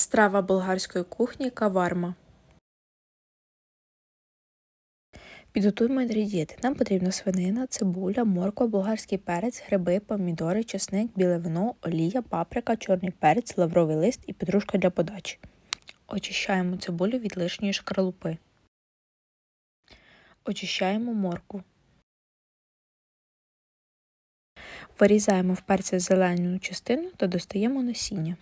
Страва болгарської кухні каварма. Підготуємо інгредієнти. Нам потрібна свинина, цибуля, морква, болгарський перець, гриби, помідори, чесник, біле вино, олія, паприка, чорний перець, лавровий лист і петрушка для подачі. Очищаємо цибулю від лишньої шкарлупи. Очищаємо моркву. Вирізаємо в перця зелену частину та достаємо насіння.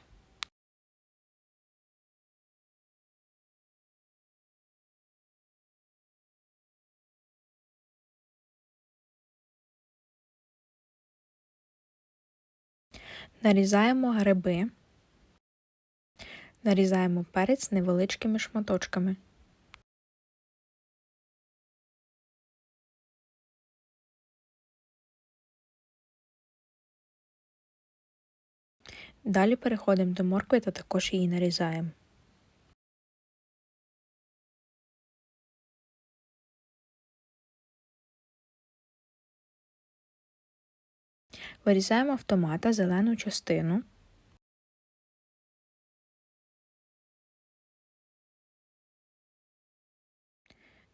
Нарізаємо гриби, нарізаємо перець невеличкими шматочками. Далі переходимо до моркви та також її нарізаємо. Вирізаємо в томата зелену частину.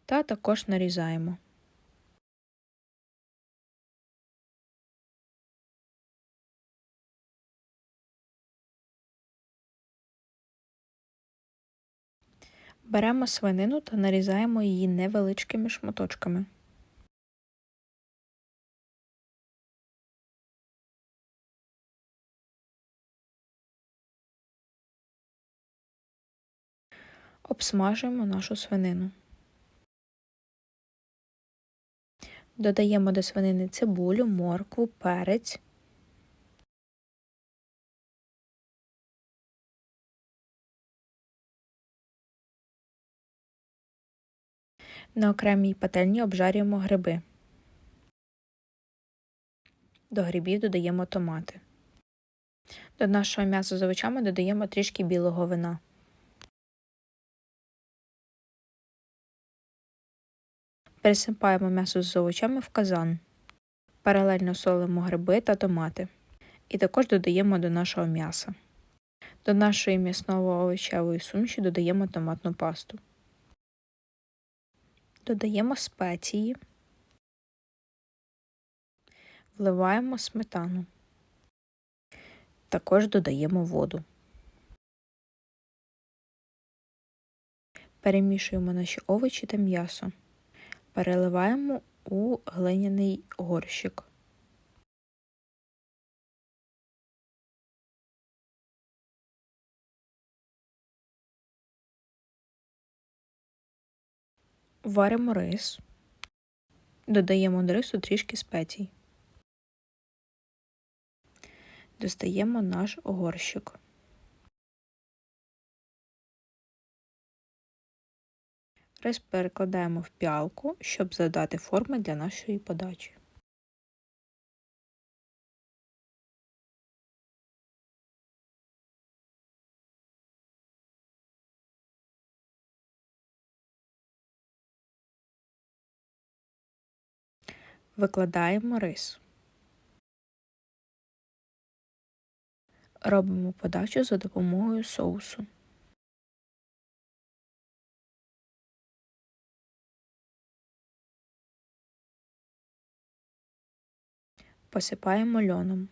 Та також нарізаємо. Беремо свинину та нарізаємо її невеличкими шматочками. Обсмажуємо нашу свинину. Додаємо до свинини цибулю, моркву, перець. На окремій пательні обжарюємо гриби. До грибів додаємо томати. До нашого м'яса з овочами додаємо трішки білого вина. Пересипаємо м'ясо з овочами в казан. Паралельно солимо гриби та томати. І також додаємо до нашого м'яса. До нашої м'ясново-овочевої суміші додаємо томатну пасту. Додаємо спеції, вливаємо сметану. Також додаємо воду. Перемішуємо наші овочі та м'ясо. Переливаємо у глиняний горщик. Варимо рис, додаємо до рису трішки спецій. Достаємо наш горщик. Рис перекладаємо в піалку, щоб задати форми для нашої подачі. Викладаємо рис. Робимо подачу за допомогою соусу. Посипаємо льоном.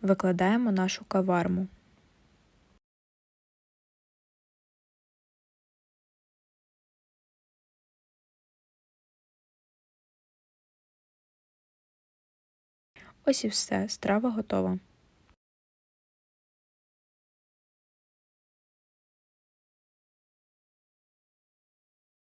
Викладаємо нашу каварму. Ось і все, страва готова.